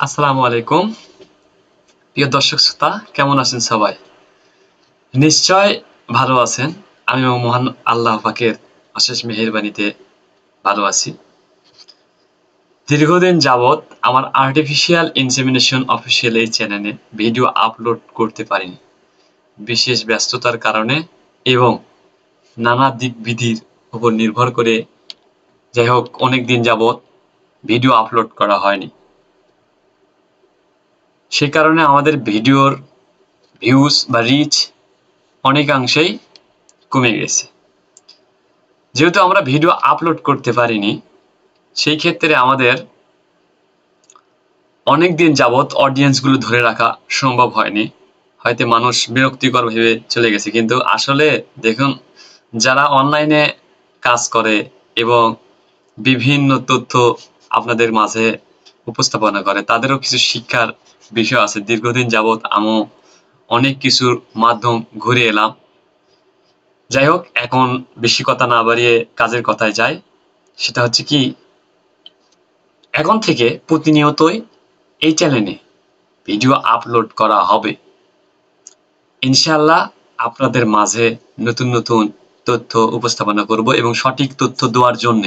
আসসালামু আলাইকুম। প্রিয় দর্শক শ্রোতা, কেমন আছেন সবাই? নিশ্চয় ভালো আছেন। আমি মহান আল্লাহ পাকের অশেষ মেহেরবানিতে ভালো আছি। দীর্ঘদিন যাবৎ আমার আর্টিফিশিয়াল ইনসেমিনেশন অফিসিয়াল এই চ্যানেলে ভিডিও আপলোড করতে পারিনি। বিশেষ ব্যস্ততার কারণে এবং নানা দিক বিধির উপর নির্ভর করে যাই হোক অনেক দিন যাবৎ ভিডিও আপলোড করা হয়নি। সেই কারণে আমাদের ভিডিওর ভিউজ বা রিচ অনেকাংশেই কমে গেছে। যেহেতু আমরা ভিডিও আপলোড করতে পারিনি, সেই ক্ষেত্রে আমাদের অনেক দিন যাবৎ অডিয়েন্সগুলো ধরে রাখা সম্ভব হয়নি। হয়তো মানুষ বিরক্তিকর ভেবে চলে গেছে, কিন্তু আসলে দেখুন, যারা অনলাইনে কাজ করে এবং বিভিন্ন তথ্য আপনাদের মাঝে উপস্থাপনা করে, তাদেরও কিছু শিক্ষার বিষয় আছে। দীর্ঘদিন যাবৎ আমি অনেক কিছুর মাধ্যম ঘুরে এলাম। যাই হোক, এখন বেশি কথা না বাড়িয়ে কাজের কথায় যাই। সেটা হচ্ছে কি, এখন থেকে প্রতিনিয়তই এই চ্যানেলে ভিডিও আপলোড করা হবে। ইনশাআল্লাহ আপনাদের মাঝে নতুন নতুন তথ্য উপস্থাপনা করব এবং সঠিক তথ্য দেওয়ার জন্য।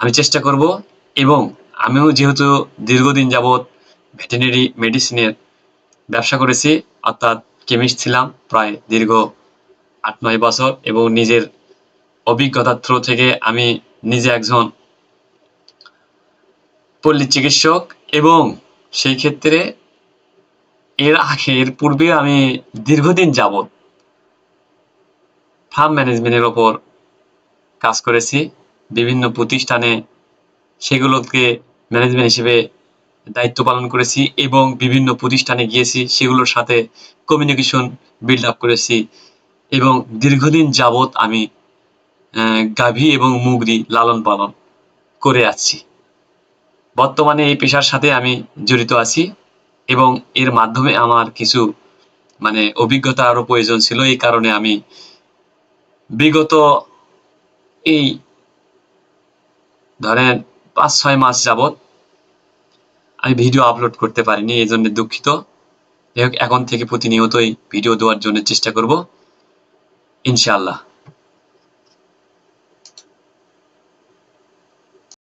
আমি চেষ্টা করব এবং আমিও যেহেতু দীর্ঘদিন যাবৎ ভেটেরিনারি মেডিসিনের ব্যবসা করেছি অর্থাৎ কেমিস্ট ছিলাম প্রায় দীর্ঘ আট, নয় বছর এবং নিজের অভিজ্ঞতার থ্রু থেকে আমি নিজে একজন পল্লী চিকিৎসক এবং সেই ক্ষেত্রে এর আগে, এর পূর্বে আমি দীর্ঘদিন যাবৎ ফার্ম ম্যানেজমেন্টের ওপর কাজ করেছি। বিভিন্ন প্রতিষ্ঠানে সেগুলোকে ম্যানেজমেন্ট হিসেবে দায়িত্ব পালন করেছি এবং বিভিন্ন প্রতিষ্ঠানে গিয়েছি, সেগুলোর সাথে কমিউনিকেশন বিল্ড আপ করেছি এবং দীর্ঘদিন যাবৎ আমি গাভী এবং মুগরি লালন পালন করে আছি বর্তমানে এই পেশার সাথে আমি জড়িত আছি এবং এর মাধ্যমে আমার কিছু মানে অভিজ্ঞতা আরও প্রয়োজন ছিল। এই কারণে আমি বিগত এই, ধরেন পাঁচ ছয় মাস যাবত আমি ভিডিও আপলোড করতে পারিনি, এই জন্য দুঃখিত। এখন থেকে প্রতিনিয়তই ভিডিও দেওয়ার জন্য চেষ্টা করব। ইনশাআল্লাহ।